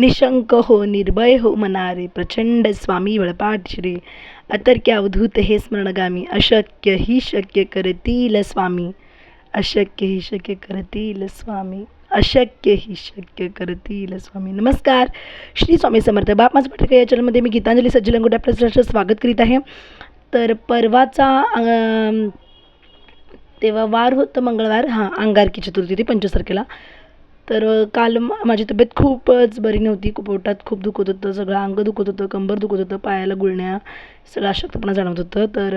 निशंक हो निर्भय हो मनारे प्रचंड स्वामी वळपाट श्री. अतर्क्य अवधूत हे स्मरणगामी अशक्य ही शक्य करतील स्वामी. अशक्य ही शक्य करतील स्वामी. अशक्य ही शक्य करतील स्वामी. नमस्कार. श्री स्वामी समर्थ बाप माझं पटक या चॅनलमध्ये मी गीतांजली सज्जी लंगोटे आपल्या स्वागत करीत आहे. तर परवाचा तेव्हा वार होतं मंगळवार. हां अंगारकी चतुर्थी ती पंचवीस तारखेला तर काल माझी तब्येत खूपच बरी नव्हती. खूप पोटात खूप दुखत होतं. सगळं अंग दुखत होतं कंबर दुखत होतं पायाला गुळण्या सगळं अशक्तपणा जाणवत होतं. तर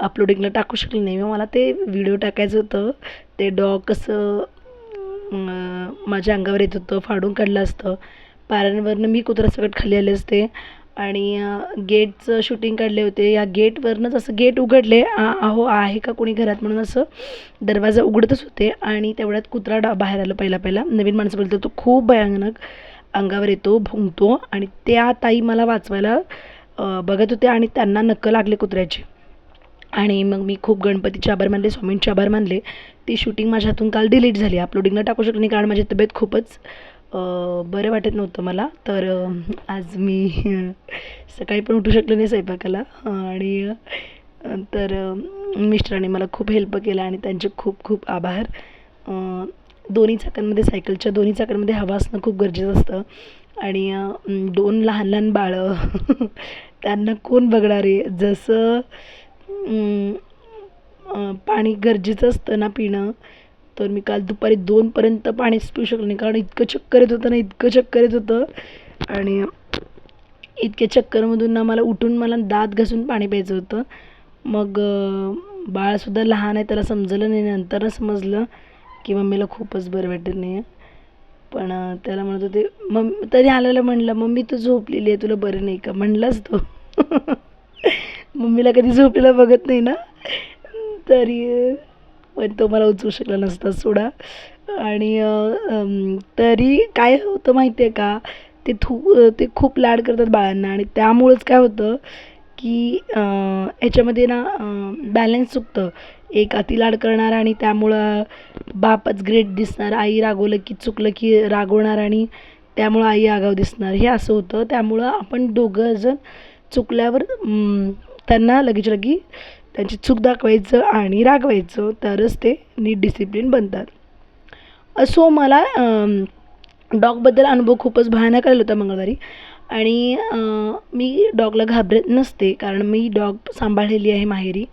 अपलोडिंगला टाकू शकले नाही. मग मला ते व्हिडिओ टाकायचं होतं. ते डॉग कसं माझ्या अंगावर येत होतं फाडून काढलं असतं. पायऱ्यांवरनं मी कुत्रा सकट खाली आले असते. आणि गेटचं शूटिंग काढले होते. या गेटवरनंच असं गेट उघडले. अहो आहे का कोणी घरात म्हणून असं दरवाजा उघडतच होते. आणि तेवढ्यात कुत्रा डा बाहेर आलं पहिला पहिला. नवीन माणसं बोलतो तो खूप भयानक अंगावर येतो भुंकतो. आणि त्या ताई मला वाचवायला बघत होत्या आणि त्यांना नक्क लागले कुत्र्याचे. आणि मग मी खूप गणपतीचे आभार मानले स्वामींचे आभार मानले. ती शूटिंग माझ्या हातून काल डिलीट झाली. अपलोडिंगला टाकू शकली कारण माझी तब्येत खूपच बरं वाटत नव्हतं मला. तर आज मी सकाळी पण उठू शकले नाही स्वयंपाकाला. आणि तर मिस्टरांनी मला खूप हेल्प केला आणि त्यांचे खूप खूप आभार. दोन्ही चाकांमध्ये सायकलच्या दोन्ही चाकांमध्ये हवा असणं खूप गरजेचं असतं. आणि दोन लहान लहान बाळं त्यांना कोण बघणार? आहे जसं पाणी गरजेचं असतं ना पिणं तर मी काल दुपारी दोनपर्यंत पाणीच पिऊ शकलो नाही कारण इतकं चक्कर येत होतं ना इतकं चक्कर येत होतं. आणि इतक्या चक्करमधून ना मला उठून मला दात घासून पाणी प्यायचं होतं. मग बाळसुद्धा लहान आहे त्याला समजलं नाही नंतर समजलं की मम्मीला खूपच बरं वाटत नाही आहे पण त्याला म्हणत होते मम तरी आलेलं म्हणलं मम्मी तू झोपलेली आहे तुला बरं नाही का? म्हणलाच तो. मम्मीला कधी झोपलेला बघत नाही ना. तरी पण तो मला उचलू शकला नसता सोडा. आणि तरी काय होतं माहिती आहे का? ते थू ते खूप लाड करतात बाळांना आणि त्यामुळंच काय होतं की ह्याच्यामध्ये याच्यामध्ये ना बॅलन्स चुकतं. एक अति लाड करणार आणि त्यामुळं बापच ग्रेट दिसणार. आई रागवलं की चुकलं की रागवणार आणि त्यामुळं आई आगाव दिसणार. हे असं होतं. त्यामुळं आपण दोघं जण चुकल्यावर त्यांना लगेच लगी त्यांची चूक दाखवायचं आणि रागवायचं तरच ते नीट डिसिप्लिन बनतात. असो मला डॉगबद्दल अनुभव खूपच भयानक आलेला होता मंगळवारी. आणि मी डॉगला घाबरत नसते कारण मी डॉग सांभाळलेली आहे माहेरी.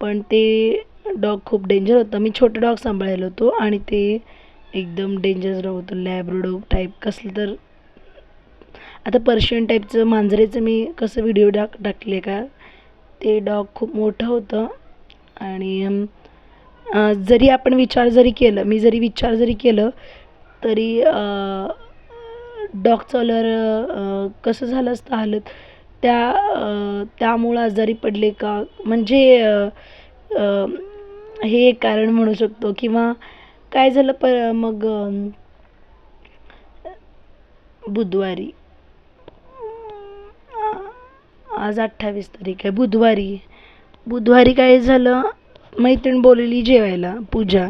पण ते डॉग खूप डेंजर होतं. मी छोटं डॉग सांभाळलेलं होतो आणि ते एकदम डेंजरस डॉग होतं. लॅब्रोडॉग टाईप कसलं तर आता पर्शियन टाईपचं मांजरेचं मी कसं व्हिडिओ टाक टाकले का? ते डॉग खूप मोठं होतं. आणि जरी आपण विचार जरी केलं मी जरी विचार जरी केलं तरी डॉग चालवर कसं झालं असतं हालत त्या त्यामुळं आजारी पडले का? म्हणजे हे एक कारण म्हणू शकतो. किंवा काय झालं प मग बुधवारी. आज अठ्ठावीस तारीख आहे बुधवारी. बुधवारी काय झालं? मैत्रीण बोलली जेवायला पूजा.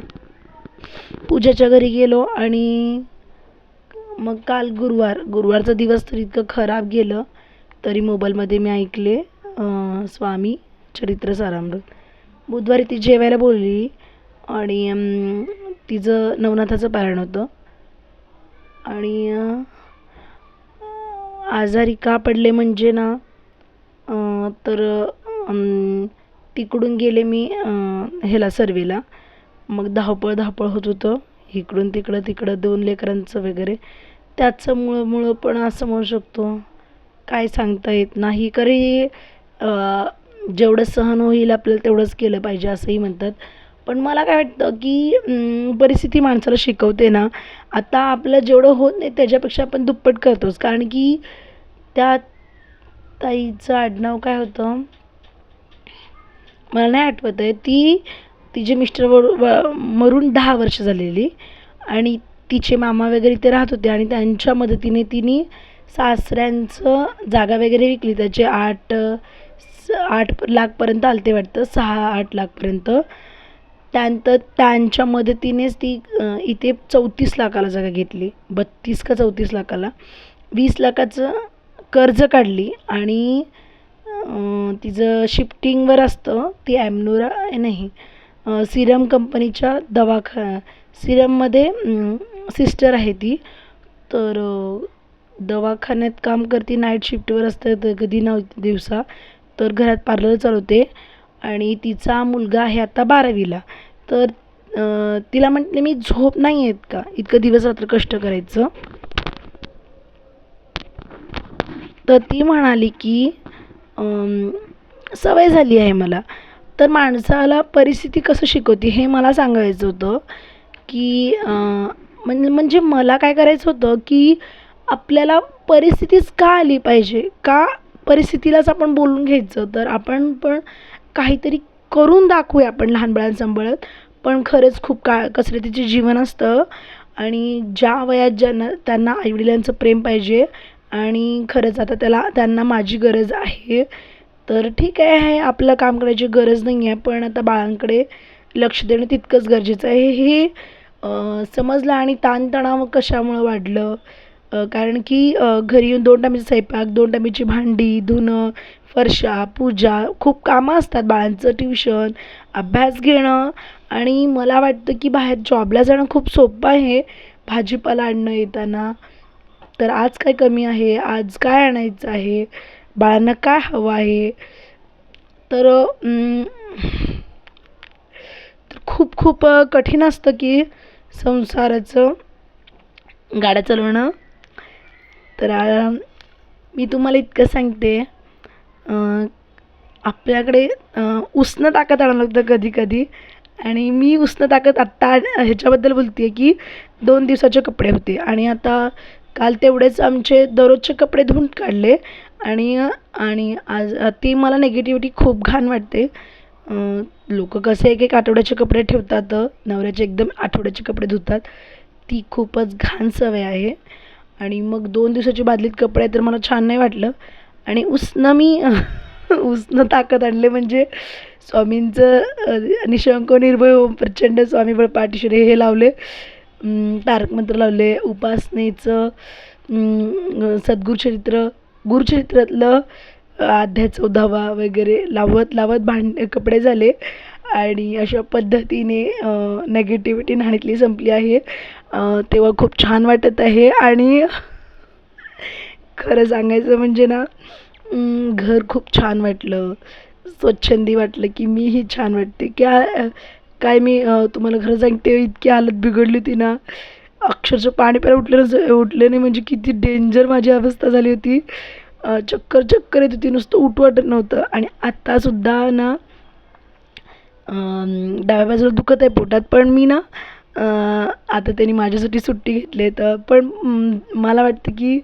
पूजाच्या घरी गेलो आणि मग काल गुरुवार गुरुवारचा दिवस तर इतकं खराब गेलं तरी मोबाईलमध्ये मी ऐकले स्वामी चरित्र सारामृत. बुधवारी ती जेवायला बोलली आणि तिचं नवनाथाचं पारायण होतं. आणि आजारी का पडले म्हणजे ना तर तिकडून गेले मी ह्याला सर्वेला. मग धावपळ धावपळ होत होतं. इकडून तिकडं तिकडं दोन लेकरांचं वगैरे. त्याचं मुळं मुळं पण असं म्हणू शकतो. काय सांगता येत नाही. करी जेवढं सहन होईल आपल्याला तेवढंच केलं पाहिजे असंही म्हणतात. पण मला काय वाटतं की परिस्थिती माणसाला शिकवते ना आता आपलं जेवढं होत नाही त्याच्यापेक्षा आपण दुप्पट करतोच. कारण की त्या ताईचं आडनाव काय होतं? मला नाही आठवत आहे. ती तिचे मिस्टर व- मरून दहा वर्ष झालेली आणि तिचे मामा वगैरे इथे राहत होते आणि त्यांच्या मदतीने तिने सासऱ्यांचं जागा वगैरे विकली. त्याचे आठ स- आठ लाखपर्यंत आलते वाटतं. सहा आठ लाखपर्यंत. त्यानंतर त्यांच्या मदतीनेच ती इथे चौतीस लाखाला जागा घेतली. बत्तीस का चौतीस लाखाला. वीस लाखाचं कर्ज काढली आणि तिचं शिफ्टिंगवर असतं ती ॲमनुरा नाही सिरम कंपनीच्या दवाखा सिरममध्ये सिस्टर आहे ती. तर दवाखान्यात काम करते नाईट शिफ्टवर असते तर कधी नव दिवसा. तर घरात पार्लर चालवते आणि तिचा मुलगा आहे आता बारावीला. तर तिला म्हटले मी झोप नाही आहेत का? इतकं दिवस रात्र कष्ट करायचं. तर ती म्हणाली की सवय झाली आहे मला. तर माणसाला परिस्थिती कसं शिकवते हे मला सांगायचं होतं की म्हणजे म्हणजे मला काय करायचं होतं की आपल्याला परिस्थितीच का आली पाहिजे? का परिस्थितीलाच आपण बोलून घ्यायचं? तर आपण पण काहीतरी करून दाखवूया आपण लहान बाळांसंबळत. पण खरंच खूप का कसरतीचे जीवन असतं. आणि ज्या वयात ज्यांना त्यांना आईवडिलांचं प्रेम पाहिजे आणि खरंच आता त्याला त्यांना माझी गरज आहे. तर ठीक आहे आपलं काम करायची गरज नाही आहे पण आता बाळांकडे लक्ष देणं तितकंच गरजेचं आहे. हे समजलं आणि ताणतणाव कशामुळं वाढलं? कारण की घरी येऊन दोन टायमाचा स्वयंपाक दोन टायमाची भांडी धुणं फरशा पूजा खूप कामं असतात बाळांचं ट्युशन अभ्यास घेणं. आणि मला वाटतं की बाहेर जॉबला जाणं खूप सोपं आहे. भाजीपाला आणणं येताना. तर आज काय कमी आहे? आज काय आणायचं आहे? बाळांना काय हवं आहे? तर खूप खूप कठीण असतं की संसाराचं गाड्या चालवणं. तर मी तुम्हाला इतकं सांगते आपल्याकडे उष्ण ताकद आणावं लागतं कधी कधी आणि मी उष्ण ताकद आत्ता ह्याच्याबद्दल बोलते आहे की दोन दिवसाचे कपडे होते. आणि आता काल तेवढेच आमचे दररोजचे कपडे धुवून काढले आणि आणि आज ती मला निगेटिव्हिटी खूप घाण वाटते. लोक कसे एक एक आठवड्याचे कपडे ठेवतात नवऱ्याचे एकदम आठवड्याचे कपडे धुतात. ती खूपच घाण सवय आहे. आणि मग दोन दिवसाची बादलीत कपडे तर मला छान नाही वाटलं. आणि उसनं मी उसनं ताकद आणले म्हणजे स्वामींचं अ, निशंक निर्भय प्रचंड स्वामी बळ पाठीशिरे हे लावले. तारक मंत्र लावले उपासनेचं सद्गुरुचरित्र गुरुचरित्रातलं अध्याय चौदावा वगैरे लावत लावत भांड कपडे झाले. आणि अशा पद्धतीने नेगेटिव्हिटी नाणीतली संपली आहे. तेव्हा खूप छान वाटत आहे. आणि खरं सांगायचं म्हणजे ना घर खूप छान वाटलं. स्वच्छंदी वाटलं की मीही छान वाटते. क्या काय मी तुम्हाला खरं सांगते इतकी हालत बिघडली होती ना. अक्षरशः पाणी प्यायला उठलं उठले उठलं नाही म्हणजे किती डेंजर माझी अवस्था झाली होती. चक्कर चक्कर येत होती नुसतं उठ वाटत नव्हतं. आणि आत्तासुद्धा ना डाव्या बाजूला दुखत आहे पोटात पण मी ना आता त्यांनी माझ्यासाठी सुट्टी घेतली तर पण मला वाटतं की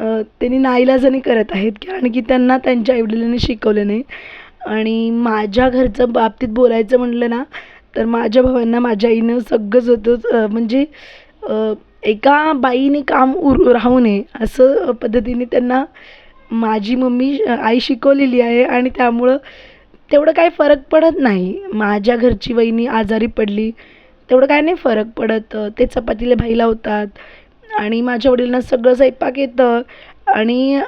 त्यांनी नाईलाजाने करत आहेत कारण की त्यांना त्यांच्या आईवडिलांनी शिकवलं नाही. आणि माझ्या घरचं बाबतीत बोलायचं म्हटलं ना तर माझ्या भावांना माझ्या आईनं सगळंच होतं म्हणजे एका बाईने काम उर राहू नये असं पद्धतीने त्यांना माझी मम्मी आई शिकवलेली आहे आणि त्यामुळं तेवढं काही फरक पडत नाही. माझ्या घरची वहिनी आजारी पडली तेवढं काय नाही फरक पडत. ते चपातीला भाई लावतात आणि माझ्या वडिलांना सगळं स्वयंपाक येतं आणि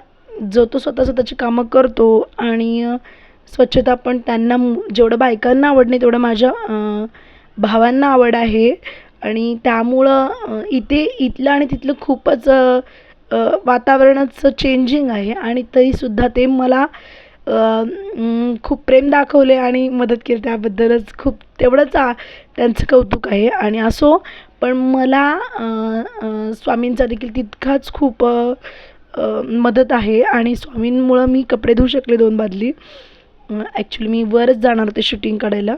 जो तो स्वतः स्वतःची कामं करतो आणि स्वच्छता पण त्यांना जेवढं बायकांना आवड नाही तेवढं माझ्या भावांना आवड आहे. आणि त्यामुळं इथे इथलं आणि तिथलं खूपच वातावरणाचं चेंजिंग आहे. आणि तरीसुद्धा ते मला खूप प्रेम दाखवले आणि मदत केली. त्याबद्दलच खूप तेवढंच त्यांचं कौतुक आहे. आणि असो पण मला स्वामींचा देखील तितकाच खूप मदत आहे. आणि स्वामींमुळं मी कपडे धुवू शकले दोन बादली. ॲक्च्युली मी वरच जाणार होते शूटिंग काढायला.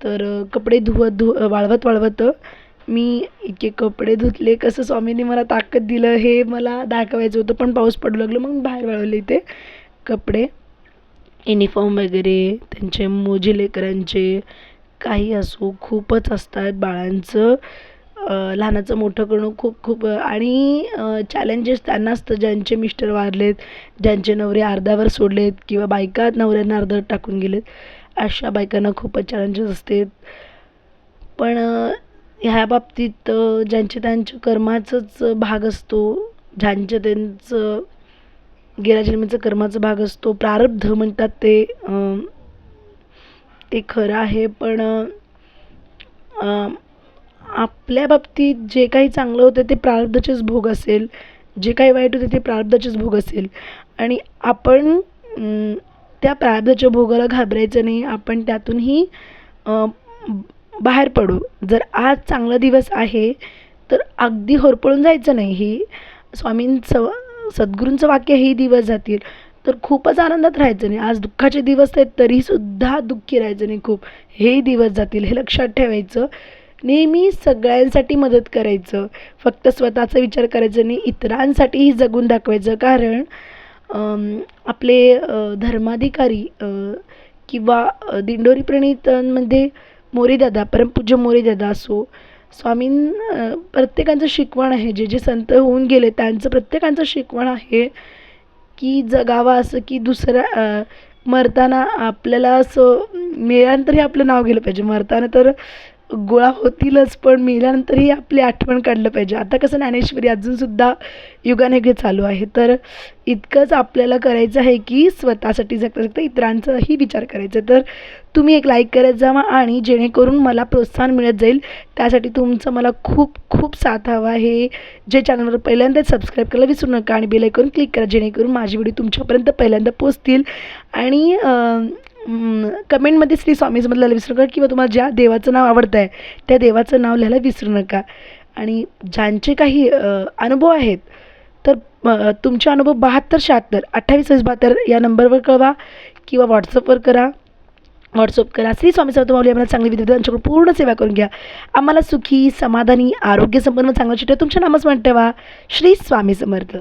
तर कपडे धुवत धु वाळवत वाळवत मी इतके कपडे धुतले. कसं स्वामींनी मला ताकद दिलं हे मला दाखवायचं होतं पण पाऊस पडू लागलं. मग बाहेर वाळवले ते कपडे. युनिफॉर्म वगैरे त्यांचे मोजे लेकरांचे काही असो खूपच असतात बाळांचं. लहानाचं मोठं करणं खूप खूप आणि चॅलेंजेस त्यांना असतं. ज्यांचे मिस्टर वारलेत ज्यांचे नवरे अर्ध्यावर सोडलेत किंवा बायका नवऱ्यांना अर्धवट टाकून गेलेत अशा बायकांना खूपच चॅलेंजेस असते पण ह्या बाबतीत ज्यांचे त्यांच्या कर्माचंच भाग असतो ज्यांचं त्यांचं गेल्या जन्मीचं कर्माचा भाग असतो प्रारब्ध म्हणतात ते ते खरं आहे. पण आपल्या बाबतीत जे काही चांगलं होतं ते प्रारब्धाचेच भोग असेल. जे काही वाईट होते ते प्रारब्धाचेच भोग असेल. आणि आपण त्या प्रारब्धाच्या भोगाला घाबरायचं नाही. आपण त्यातूनही बाहेर पडू. जर आज चांगला दिवस आहे तर अगदी होरपळून जायचं नाही. ही स्वामींचं सद्गुरूंचं वाक्य हे दिवस जातील. तर खूपच आनंदात राहायचं नाही. आज दुःखाचे दिवस आहेत तरीसुद्धा दुःखी राहायचं नाही खूप. हे दिवस जातील हे लक्षात ठेवायचं. नेहमी सगळ्यांसाठी मदत करायचं. फक्त स्वतःचा विचार करायचं नाही इतरांसाठीही जगून दाखवायचं. कारण आपले धर्माधिकारी किंवा दिंडोरी प्रणितांमध्ये मोरेदादा परमपूज्य मोरेदादा असो स्वामीं प्रत्येकांचं शिकवण आहे. जे जे संत होऊन गेले त्यांचं प्रत्येकांचं शिकवण आहे की जगावं असं की दुसऱ्या मरताना आपल्याला असं मेल्यानंतरही आपलं नाव गेलं पाहिजे. मरताना तर गोळा होतीलच पण मेल्यानंतरही आपली आठवण काढलं पाहिजे. आता कसं ज्ञानेश्वरी अजूनसुद्धा युगानेगे चालू आहे. तर इतकंच आपल्याला करायचं आहे की स्वतःसाठी जगता जगता इतरांचाही विचार करायचा तर तुम्ही एक लाईक करत जावा आणि जेणेकरून मला प्रोत्साहन मिळत जाईल. त्यासाठी तुमचं मला खूप खूप साथ हवा आहे. जे चॅनलवर पहिल्यांदा सबस्क्राईब करायला विसरू नका आणि बेल क्लिक करा जेणेकरून माझे व्हिडिओ तुमच्यापर्यंत पहिल्यांदा पोचतील आणि कमेंटमध्ये श्री स्वामी लिहायला विसरू नका किंवा तुम्हाला ज्या देवाचं नाव आवडतं आहे त्या देवाचं नाव लिहायला विसरू नका. आणि ज्यांचे काही अनुभव आहेत तर तुमचे अनुभव बहात्तर शहात्तर अठ्ठावीस वीस बहात्तर या नंबरवर कळवा किंवा व्हॉट्सअपवर करा. व्हॉट्सअप करा. श्री स्वामी समर्थ माऊली आम्हाला चांगली विद्यार्थ्यांच्याकडून पूर्ण सेवा करून घ्या. आम्हाला सुखी समाधानी आरोग्य संपन्न चांगलं चित्र तुमच्या नामच ठेवा. वा श्री स्वामी समर्थ.